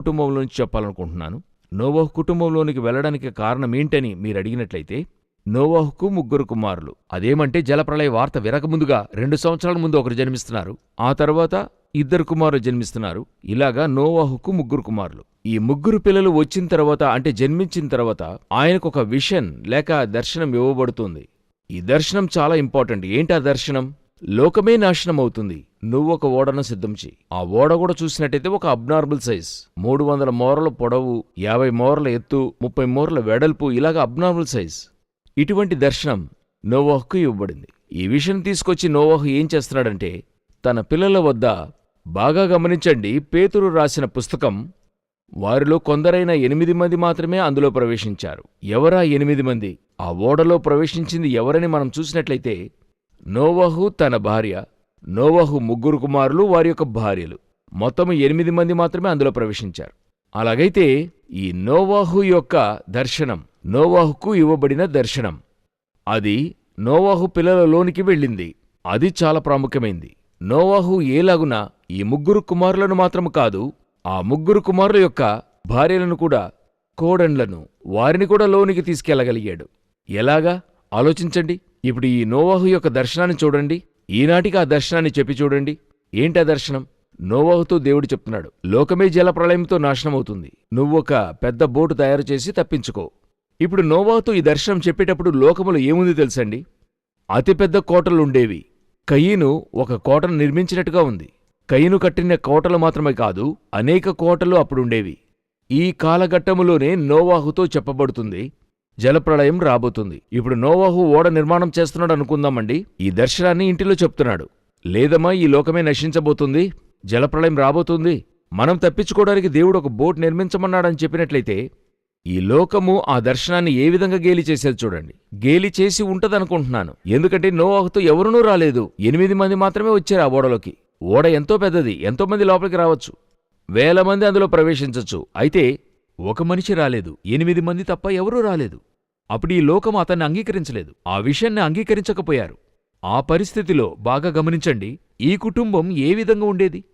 కుటుంబంలో నుంచి చెప్పాలనుకుంటున్నాను. నోవాహు కుటుంబంలోనికి వెళ్ళడానికి కారణం ఏంటని మీరు అడిగినట్లయితే నోవాహుకు ముగ్గురు కుమారులు. అదేమంటే జలప్రళయ వార్త విరకముందుగా రెండు సంవత్సరాల ముందు ఒకరు జన్మిస్తున్నారు. ఆ తర్వాత ఇద్దరు కుమారులు జన్మిస్తున్నారు. ఇలాగా నోవాహుకు ముగ్గురు కుమారులు. ఈ ముగ్గురు పిల్లలు వచ్చిన తర్వాత అంటే జన్మించిన తర్వాత ఆయనకు ఒక విషన్ లేక దర్శనం ఇవ్వబడుతుంది. ఈ దర్శనం చాలా ఇంపార్టెంట్. ఏంటి ఆ దర్శనం? లోకమే నాశనం అవుతుంది ఓడను సిద్ధం చేయి ఆ ఓడ కూడా చూసినట్టయితే ఒక అబ్నార్మల్ సైజ్. మూడు వందల మోరల పొడవు యాభై మోరల ఎత్తు ముప్పై మోరల వెడల్పు ఇలాగ అబ్నార్మల్ సైజ్. ఇటువంటి దర్శనం నోవాహుకు ఇవ్వబడింది. ఈ విషయం తీసుకొచ్చి నోవాహు ఏం చేస్తున్నాడంటే తన పిల్లల వద్ద బాగా గమనించండి పేతురు రాసిన పుస్తకం వారిలో కొందరైన ఎనిమిది మంది మాత్రమే అందులో ప్రవేశించారు. ఎవరా ఎనిమిది మంది? ఆ ఓడలో ప్రవేశించింది ఎవరని మనం చూసినట్లయితే నోవహు తన భార్య నోవహు ముగ్గురు కుమారులు వారి యొక్క భార్యలు. మొత్తం ఎనిమిది మంది మాత్రమే అందులో ప్రవేశించారు. అలాగైతే ఈ నోవాహు యొక్క దర్శనం నోవాహుకు ఇవ్వబడిన దర్శనం అది నోవాహు పిల్లలలోనికి వెళ్ళింది. అది చాలా ప్రాముఖ్యమైంది. నోవాహు ఏలాగున ఈ ముగ్గురు కుమారులను మాత్రము కాదు ఆ ముగ్గురు కుమారుల యొక్క భార్యలను కూడా కోడన్లను వారిని కూడా లోనికి తీసుకెళ్ళగలిగాడు ఎలాగా? ఆలోచించండి. ఇప్పుడు ఈ నోవాహు యొక్క దర్శనాన్ని చూడండి. ఈనాటికి ఆ దర్శనాన్ని చెప్పి చూడండి. ఏంటా దర్శనం? నోవాహుతో దేవుడు చెప్తున్నాడు లోకమే జల ప్రళయంతో నాశనమవుతుంది నువ్వొక పెద్ద బోటు తయారు చేసి తప్పించుకో. ఇప్పుడు నోవాహుతో ఈ దర్శనం చెప్పేటప్పుడు లోకములో ఏముంది తెలుసండి? అతిపెద్ద కోటలుండేవి కయీను ఒక కోటను నిర్మించినట్టుగా ఉంది. కయ్యను కట్టిన కోటలు మాత్రమే కాదు అనేక కోటలు అప్పుడుండేవి. ఈ కాలఘట్టములోనే నోవాహుతో చెప్పబడుతుంది జలప్రళయం రాబోతుంది. ఇప్పుడు నోవాహు ఓడ నిర్మాణం చేస్తున్నాడు అనుకుందామండి. ఈ దర్శనాన్ని ఇంటిలో చెప్తున్నాడు. లేదమ్మా ఈ లోకమే నశించబోతుంది. జలప్రళయం రాబోతుంది. మనం తప్పించుకోవడానికి దేవుడు ఒక బోట్ నిర్మించమన్నాడని చెప్పినట్లయితే ఈ లోకము ఆ దర్శనాన్ని ఏ విధంగా గేలి చేసేది చూడండి. గేలి చేసి ఉంటదనుకుంటున్నాను. ఎందుకంటే నోవాహుతో ఎవరునూ రాలేదు. ఎనిమిది మంది మాత్రమే వచ్చారు ఆ ఓడలోకి. ఓడ ఎంతో పెద్దది. ఎంతో మంది లోపలికి రావచ్చు. వేల మంది అందులో ప్రవేశించొచ్చు. అయితే ఒక మనిషి రాలేదు. ఎనిమిది మంది తప్ప ఎవరూ రాలేదు. అప్పుడు ఈ లోకం అతన్ని అంగీకరించలేదు. ఆ విషయాన్ని అంగీకరించకపోయారు. ఆ పరిస్థితిలో బాగా గమనించండి ఈ కుటుంబం ఏ విధంగా ఉండేది?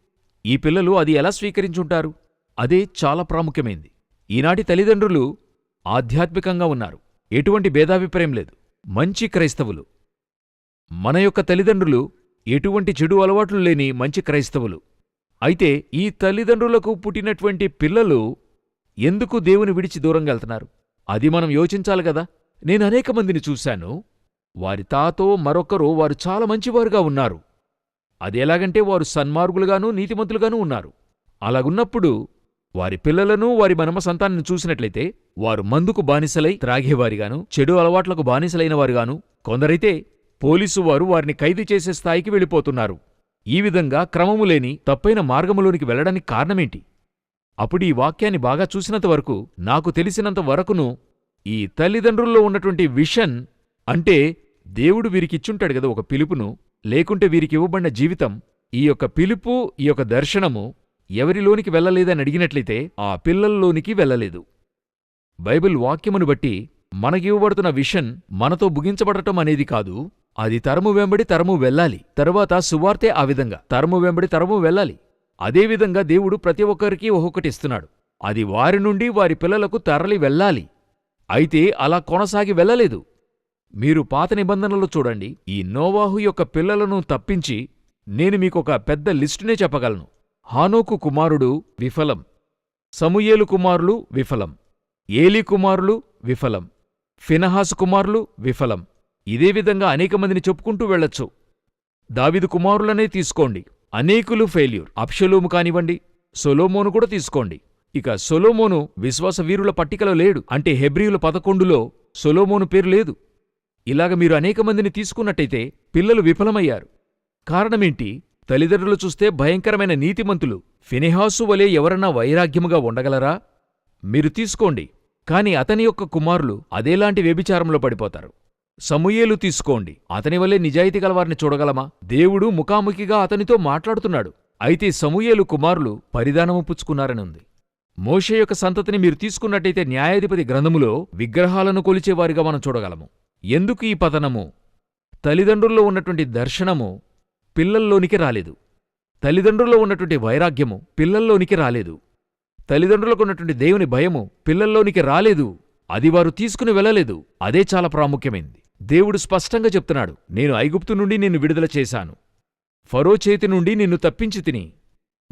ఈ పిల్లలు అది ఎలా స్వీకరించుంటారు? అదే చాలా ప్రాముఖ్యమైంది. ఈనాటి తల్లిదండ్రులు ఆధ్యాత్మికంగా ఉన్నారు. ఎటువంటి భేదాభిప్రాయం లేదు. మంచి క్రైస్తవులు. మన యొక్క తల్లిదండ్రులు ఎటువంటి చెడు అలవాట్లు లేని మంచి క్రైస్తవులు. అయితే ఈ తల్లిదండ్రులకు పుట్టినటువంటి పిల్లలు ఎందుకు దేవుని విడిచి దూరంగా వెళ్తున్నారు? అది మనం యోచించాలి గదా నేను అనేక మందిని చూశాను. వారి తాతో మరొకరు వారు చాలా మంచివారుగా ఉన్నారు. అది ఎలాగంటే వారు సన్మార్గులుగానూ నీతిమంతులుగానూ ఉన్నారు. అలాగున్నప్పుడు వారి పిల్లలను వారి మనమ సంతానాన్ని చూసినట్లయితే వారు మందుకు బానిసలై త్రాగేవారిగాను చెడు అలవాట్లకు బానిసలైన వారుగాను కొందరైతే పోలీసు వారు వారిని ఖైదు చేసే స్థాయికి వెళ్ళిపోతున్నారు. ఈ విధంగా క్రమము లేని తప్పైన మార్గములోనికి వెళ్ళడానికి కారణమేంటి? అప్పుడు ఈ వాక్యాన్ని బాగా చూసినంత వరకు నాకు తెలిసినంత వరకును ఈ తల్లిదండ్రుల్లో ఉన్నటువంటి విషన్ అంటే దేవుడు వీరికిచ్చుంటాడు కదా ఒక పిలుపును లేకుంటే వీరికి ఇవ్వబడిన జీవితం. ఈ యొక్క పిలుపు ఈ యొక్క దర్శనము ఎవరిలోనికి వెళ్ళలేదని అడిగినట్లయితే ఆ పిల్లల్లోనికి వెళ్ళలేదు. బైబిల్ వాక్యమును బట్టి మనకివ్వబడుతున్న విషన్ మనతో ముగించబడటం అనేది కాదు. అది తరము వెంబడి తరము వెళ్ళాలి. తరువాత సువార్తే ఆ విధంగా. తరము వెంబడి తరము వెళ్ళాలి. అదేవిధంగా దేవుడు ప్రతి ఒక్కరికి ఒక్కొక్కటి ఇస్తున్నాడు. అది వారి నుండి వారి పిల్లలకు తరలి వెళ్ళాలి. అయితే అలా కొనసాగి వెళ్ళలేదు. మీరు పాత నిబంధనలు చూడండి. ఈ నోవాహు యొక్క పిల్లలను తప్పించి నేను మీకొక పెద్ద లిస్టునే చెప్పగలను. హానోకు కుమారుడు విఫలం. సమూయేలు కుమారులు విఫలం. ఏలీ కుమారులు విఫలం. ఫినహాసు కుమారులు విఫలం. ఇదే విధంగా అనేక మందిని చెప్పుకుంటూ వెళ్ళొచ్చు. దావిదు కుమారులనే తీసుకోండి. అనేకులు ఫెయిల్యూర్. అప్షలోము కానివ్వండి సొలోమోను కూడా తీసుకోండి. ఇక సొలోమోను విశ్వాస వీరుల పట్టికలో లేడు. అంటే హెబ్రియుల పదకొండులో సొలోమోను పేరు లేదు. ఇలాగ మీరు అనేక మందిని తీసుకున్నట్టయితే పిల్లలు విఫలమయ్యారు. కారణమేంటి? తల్లిదండ్రులు చూస్తే భయంకరమైన నీతిమంతులు. ఫినేహాసు వలె ఎవరన్నా వైరాగ్యముగా ఉండగలరా? మీరు తీసుకోండి. కాని అతని యొక్క కుమారులు అదేలాంటి వ్యభిచారంలో పడిపోతారు. సమూయేలు తీసుకోండి. అతని వల్లే నిజాయితీ గలవారిని చూడగలమా? దేవుడు ముఖాముఖిగా అతనితో మాట్లాడుతున్నాడు. అయితే సమూయేలు కుమారులు పరిధానము పుచ్చుకున్నారని ఉంది. మోషే యొక్క సంతతిని మీరు తీసుకున్నట్టయితే న్యాయాధిపతి గ్రంథములో విగ్రహాలను కొలిచేవారిగా మనం చూడగలము. ఎందుకు ఈ పతనము? తల్లిదండ్రుల్లో ఉన్నటువంటి దర్శనము పిల్లల్లోనికి రాలేదు. తల్లిదండ్రుల్లో ఉన్నటువంటి వైరాగ్యము పిల్లల్లోనికి రాలేదు. తల్లిదండ్రులకు ఉన్నటువంటి దేవుని భయము పిల్లల్లోనికి రాలేదు. అది వారు తీసుకుని వెళ్ళలేదు. అదే చాలా ప్రాముఖ్యమైంది. దేవుడు స్పష్టంగా చెప్తున్నాడు నేను ఐగుప్తు నుండి నిన్ను విడుదల చేశాను. ఫరో చేతి నుండి నిన్ను తప్పించి తిని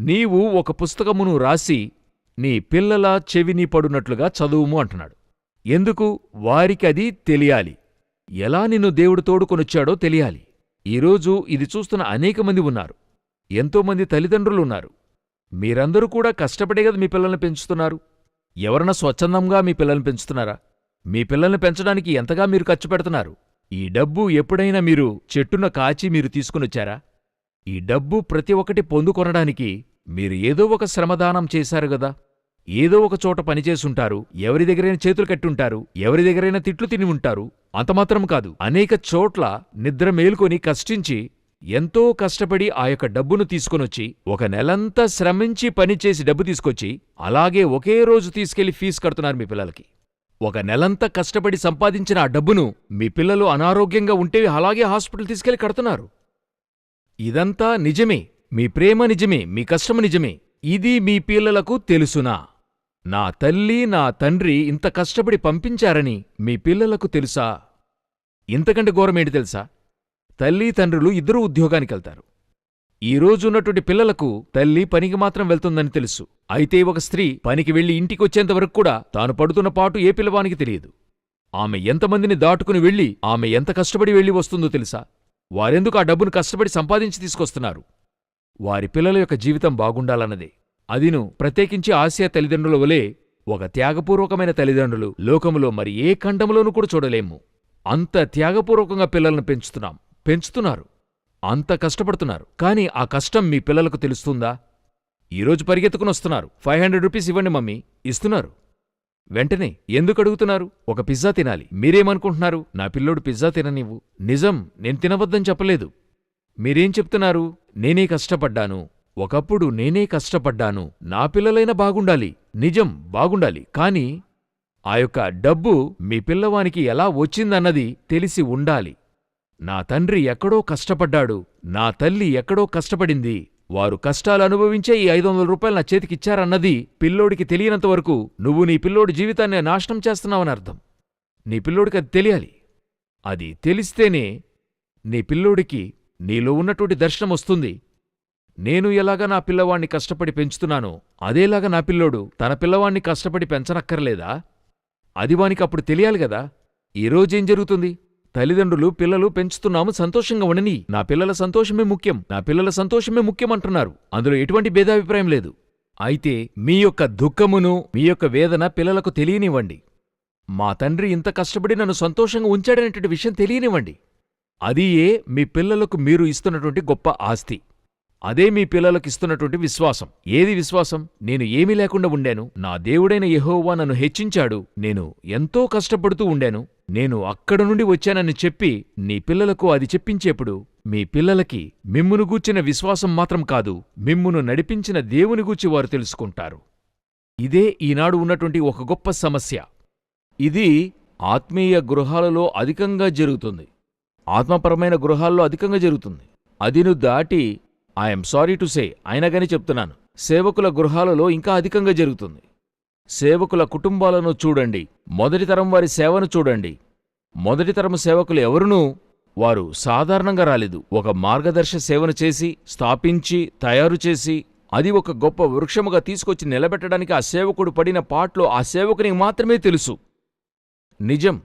నీవు ఒక పుస్తకమును రాసి నీ పిల్లల చెవిని పడునట్లుగా చదువుము అంటున్నాడు. ఎందుకు? వారికి అది తెలియాలి. ఎలా నిన్ను దేవుడు తోడుకొనొచ్చాడో తెలియాలి. ఈరోజు ఇది చూస్తున్న అనేక మంది ఉన్నారు. ఎంతోమంది తల్లిదండ్రులున్నారు మీరందరూ కూడా కష్టపడే కదా మీ పిల్లల్ని పెంచుతున్నారు. ఎవరన్నా స్వచ్ఛందంగా మీ పిల్లల్ని పెంచుతున్నారా? మీ పిల్లల్ని పెంచడానికి ఎంతగా మీరు ఖర్చు పెడుతున్నారు? ఈ డబ్బు ఎప్పుడైనా మీరు చెట్టున కాచి మీరు తీసుకునొచ్చారా? ఈ డబ్బు ప్రతి ఒక్కటి పొందుకొనడానికి మీరు ఏదో ఒక శ్రమదానం చేశారు గదా? ఏదో ఒక చోట పనిచేసుంటారు ఎవరి దగ్గరైనా చేతులు కట్టుంటారు ఎవరి దగ్గరైనా తిట్లు తిని ఉంటారు అంతమాత్రం కాదు. అనేక చోట్ల నిద్ర మేల్కొని కష్టించి ఎంతో కష్టపడి ఆ యొక్క డబ్బును తీసుకొనొచ్చి ఒక నెలంతా శ్రమించి పనిచేసి డబ్బు తీసుకొచ్చి అలాగే ఒకే రోజు తీసుకెళ్ళి ఫీజు కడుతున్నారు మీ పిల్లలకి. ఒక నెలంతా కష్టపడి సంపాదించిన ఆ డబ్బును మీ పిల్లలు అనారోగ్యంగా ఉంటే అలాగే హాస్పిటల్ తీసుకెళ్ళి కడుతున్నారు. ఇదంతా నిజమే. మీ ప్రేమ నిజమే. మీ కష్టం నిజమే. ఇది మీ పిల్లలకు తెలుసునా? నా తల్లి నా తండ్రి ఇంత కష్టపడి పంపించారని మీ పిల్లలకు తెలుసా? ఇంతకంటే ఘోరమేంటి తెలుసా? తల్లి తండ్రులు ఇద్దరూ ఉద్యోగానికెళ్తారు. ఈ రోజున్నటువంటి పిల్లలకు తల్లి పనికి మాత్రం వెళ్తుందని తెలుసు. అయితే ఒక స్త్రీ పనికి వెళ్ళి ఇంటికొచ్చేంతవరకు కూడా తాను పడుతున్న పాటు ఏ పిల్లవానికి తెలియదు. ఆమె ఎంతమందిని దాటుకుని వెళ్ళి ఆమె ఎంత కష్టపడి వెళ్ళి వస్తుందో తెలుసా? వారెందుకు ఆ డబ్బును కష్టపడి సంపాదించి తీసుకొస్తున్నారు? వారి పిల్లల యొక్క జీవితం బాగుండాలన్నదే. అదిను ప్రత్యేకించి ఆసియా తల్లిదండ్రుల వలె ఒక త్యాగపూర్వకమైన తల్లిదండ్రులు లోకములో మరి ఏ ఖండములోనూ కూడా చూడలేము. అంత త్యాగపూర్వకంగా పిల్లలను పెంచుతున్నాం. పెంచుతున్నారు. అంత కష్టపడుతున్నారు. కానీ ఆ కష్టం మీ పిల్లలకు తెలుస్తుందా? ఈరోజు పరిగెత్తుకుని వస్తున్నారు. ఫైవ్ హండ్రెడ్ రూపీస్ ఇవ్వండి మమ్మీ. ఇస్తున్నారు. వెంటనే ఎందుకు అడుగుతున్నారు? ఒక పిజ్జా తినాలి. మీరేమనుకుంటున్నారు? నా పిల్లోడు పిజ్జా తిననివ్వు. నిజం నేను తినవద్దని చెప్పలేదు. మీరేం చెప్తున్నారు? నేనే కష్టపడ్డాను. ఒకప్పుడు నేనే కష్టపడ్డాను. నా పిల్లలైనా బాగుండాలి. నిజం బాగుండాలి. కాని ఆ యొక్క డబ్బు మీ పిల్లవానికి ఎలా వచ్చిందన్నది తెలిసి ఉండాలి. నా తండ్రి ఎక్కడో కష్టపడ్డాడు. నా తల్లి ఎక్కడో కష్టపడింది. వారు కష్టాలు అనుభవించే ఈ ఐదు వందల రూపాయలు నా చేతికిచ్చారన్నది పిల్లోడికి తెలియనంతవరకు నువ్వు నీ పిల్లోడి జీవితాన్ని నాశనం చేస్తున్నావని అర్థం. నీ పిల్లోడికి అది తెలియాలి. అది తెలిస్తేనే నీ పిల్లోడికి నీలో ఉన్నటువంటి దర్శనం వస్తుంది. నేను ఎలాగా నా పిల్లవాణ్ణి కష్టపడి పెంచుతున్నానో అదేలాగా నా పిల్లోడు తన పిల్లవాణ్ణి కష్టపడి పెంచనక్కర్లేదా? అది వానికి అప్పుడు తెలియాలి గదా ఈరోజేం జరుగుతుంది? తల్లిదండ్రులు పిల్లలు పెంచుతున్నాము సంతోషంగా ఉండని నా పిల్లల సంతోషమే ముఖ్యం. నా పిల్లల సంతోషమే ముఖ్యం అంటున్నారు. అందులో ఎటువంటి భేదాభిప్రాయం లేదు. అయితే మీ యొక్క దుఃఖమును మీ యొక్క వేదన పిల్లలకు తెలియనివ్వండి. మా తండ్రి ఇంత కష్టపడి నన్ను సంతోషంగా ఉంచాడనేటువంటి విషయం తెలియనివ్వండి. అది ఏ మీ పిల్లలకు మీరు ఇస్తున్నటువంటి గొప్ప ఆస్తి. అదే మీ పిల్లలకు ఇస్తున్నటువంటి విశ్వాసం. ఏది విశ్వాసం? నేను ఏమీ లేకుండా ఉండాను. నా దేవుడైన యెహోవా నన్ను హెచ్చించాడు. నేను ఎంతో కష్టపడుతూ ఉండాను. నేను అక్కడ నుండి వచ్చానని చెప్పి నీ పిల్లలకు అది చెప్పించేప్పుడు మీ పిల్లలకి మిమ్మును గూర్చిన విశ్వాసం మాత్రం కాదు మిమ్మును నడిపించిన దేవుని గూర్చి వారు తెలుసుకుంటారు. ఇదే ఈనాడు ఉన్నటువంటి ఒక గొప్ప సమస్య. ఇది ఆత్మీయ గృహాలలో అధికంగా జరుగుతుంది. ఆత్మపరమైన గృహాల్లో అధికంగా జరుగుతుంది. అదిను దాటి ఐఎమ్ సారీ టు సే అయినగాని చెప్తున్నాను సేవకుల గృహాలలో ఇంకా అధికంగా జరుగుతుంది. సేవకుల కుటుంబాలను చూడండి. మొదటి తరం వారి సేవను చూడండి. మొదటి తరం సేవకులు ఎవరునూ వారు సాధారణంగా రాలేదు. ఒక మార్గదర్శ సేవను చేసి స్థాపించి తయారు చేసి అది ఒక గొప్ప వృక్షముగా తీసుకొచ్చి నిలబెట్టడానికి ఆ సేవకుడు పడిన పాటలో ఆ సేవకునికి మాత్రమే తెలుసు. నిజం.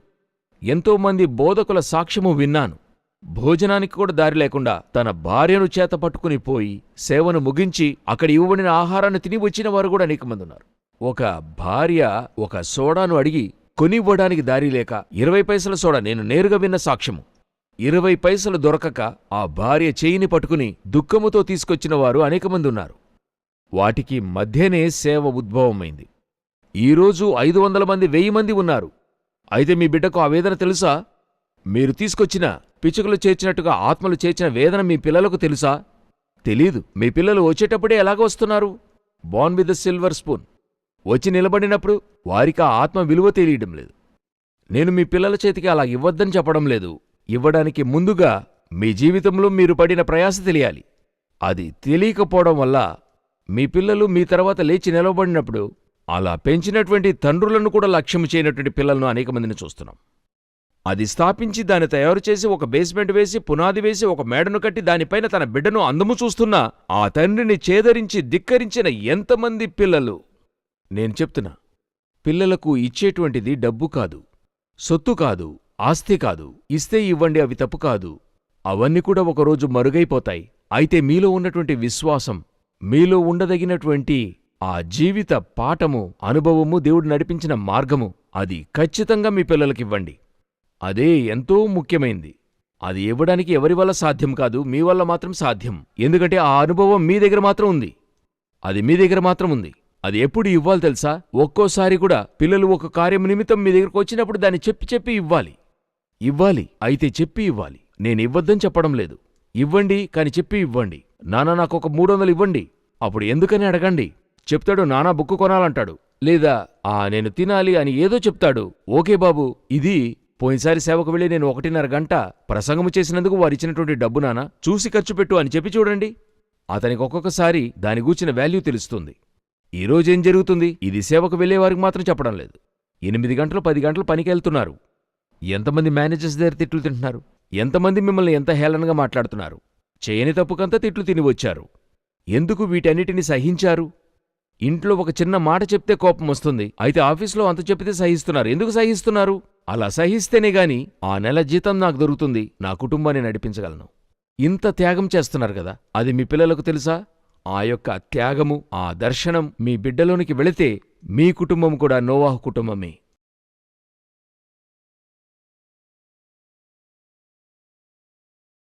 ఎంతోమంది బోధకుల సాక్ష్యము విన్నాను. భోజనానికి కూడా దారి లేకుండా తన భార్యను చేత పట్టుకుని పోయి సేవను ముగించి అక్కడ ఇవ్వబడిన ఆహారాన్ని తిని వచ్చిన వారు కూడా అనేకమంది ఉన్నారు. ఒక భార్య ఒక సోడాను అడిగి కొనివ్వడానికి దారి లేక ఇరవై పైసల సోడా నేను నేరుగా విన్న సాక్ష్యము. ఇరవై పైసలు దొరకక ఆ భార్య చేయిని పట్టుకుని దుఃఖముతో తీసుకొచ్చిన వారు అనేకమంది ఉన్నారు. వాటికి మధ్యనే సేవ ఉద్భవమైంది. ఈరోజు ఐదు వందల మంది వెయ్యి మంది ఉన్నారు. అయితే మీ బిడ్డకు ఆ వేదన తెలుసా? మీరు తీసుకొచ్చిన పిచ్చుకలు చేర్చినట్టుగా ఆత్మలు చేర్చిన వేదన మీ పిల్లలకు తెలుసా? తెలీదు. మీ పిల్లలు వచ్చేటప్పుడే ఎలాగ వస్తున్నారు? Born with the silver spoon. వచ్చి నిలబడినప్పుడు వారికి ఆ ఆత్మ విలువ తెలియడం లేదు. నేను మీ పిల్లల చేతికి అలా ఇవ్వద్దని చెప్పడం లేదు. ఇవ్వడానికి ముందుగా మీ జీవితంలో మీరు పడిన ప్రయాస తెలియాలి. అది తెలియకపోవడం వల్ల మీ పిల్లలు మీ తర్వాత లేచి నిలబడినప్పుడు అలా పెంచినటువంటి తండ్రులను కూడా లక్ష్యం చేయనటువంటి పిల్లలను అనేక మందిని చూస్తున్నాం. అది స్థాపించి దాన్ని తయారు చేసి ఒక బేస్మెంట్ వేసి పునాది వేసి ఒక మేడను కట్టి దానిపైన తన బిడ్డను అందము చూస్తున్నా ఆ తండ్రిని చేదరించి ధిక్కరించిన ఎంతమంది పిల్లలు నేను చెప్తున్నా. పిల్లలకు ఇచ్చేటువంటిది డబ్బు కాదు. సొత్తు కాదు. ఆస్తి కాదు. ఇస్తే ఇవ్వండి అవి తప్పు కాదు. అవన్నీ కూడా ఒకరోజు మరుగైపోతాయి. అయితే మీలో ఉన్నటువంటి విశ్వాసం మీలో ఉండదగినటువంటి ఆ జీవిత పాఠము అనుభవము దేవుడు నడిపించిన మార్గము అది ఖచ్చితంగా మీ పిల్లలకివ్వండి అదే ఎంతో ముఖ్యమైంది. అది ఇవ్వడానికి ఎవరి వల్ల సాధ్యం కాదు మీ వల్ల మాత్రం సాధ్యం. ఎందుకంటే ఆ అనుభవం మీ దగ్గర మాత్రం ఉంది. అది మీ దగ్గర మాత్రం ఉంది. అది ఎప్పుడు ఇవ్వాలి తెలుసా? ఒక్కోసారి కూడా పిల్లలు ఒక కార్యం నిమిత్తం మీ దగ్గరకు వచ్చినప్పుడు దాన్ని చెప్పి చెప్పి ఇవ్వాలి. ఇవ్వాలి. అయితే చెప్పి ఇవ్వాలి. నేను ఇవ్వద్దని చెప్పడం లేదు. ఇవ్వండి కాని చెప్పి ఇవ్వండి. నానా నాకు ఒక మూడు వందలు ఇవ్వండి. అప్పుడు ఎందుకని అడగండి? చెప్తాడు నానా బుక్కు కొనాలంటాడు. లేదా ఆ నేను తినాలి అని ఏదో చెప్తాడు. ఓకే బాబు. ఇది పోయినసారి సేవకు వెళ్ళి నేను ఒకటిన్నర గంట ప్రసంగము చేసినందుకు వారిచ్చినటువంటి డబ్బు నానా చూసి ఖర్చు పెట్టు అని చెప్పి చూడండి. అతనికి ఒక్కొక్కసారి దాని గూర్చిన వాల్యూ తెలుస్తుంది. ఈ రోజేం జరుగుతుంది? ఇది సేవకు వెళ్ళేవారికి మాత్రం చెప్పడం లేదు. ఎనిమిది గంటలు పది గంటలు పనికెళ్తున్నారు. ఎంతమంది మేనేజర్స్ దగ్గర తిట్లు తింటున్నారు? ఎంతమంది మిమ్మల్ని ఎంత హేళనగా మాట్లాడుతున్నారు? చేయని తప్పుకంతా తిట్లు తిని వచ్చారు. ఎందుకు వీటన్నిటిని సహించారు? ఇంట్లో ఒక చిన్న మాట చెప్తే కోపం వస్తుంది. అయితే ఆఫీస్లో అంత చెప్పితే సహిస్తున్నారు. ఎందుకు సహిస్తున్నారు? అలా సహిస్తేనే గాని ఆ నెల జీతం నాకు దొరుకుతుంది. నా కుటుంబాన్ని నడిపించగలను. ఇంత త్యాగం చేస్తున్నారు కదా? అది మీ పిల్లలకు తెలుసా? ఆ యొక్క త్యాగము ఆ దర్శనం మీ బిడ్డలోనికి వెళితే మీ కుటుంబం కూడా నోవాహు కుటుంబమే.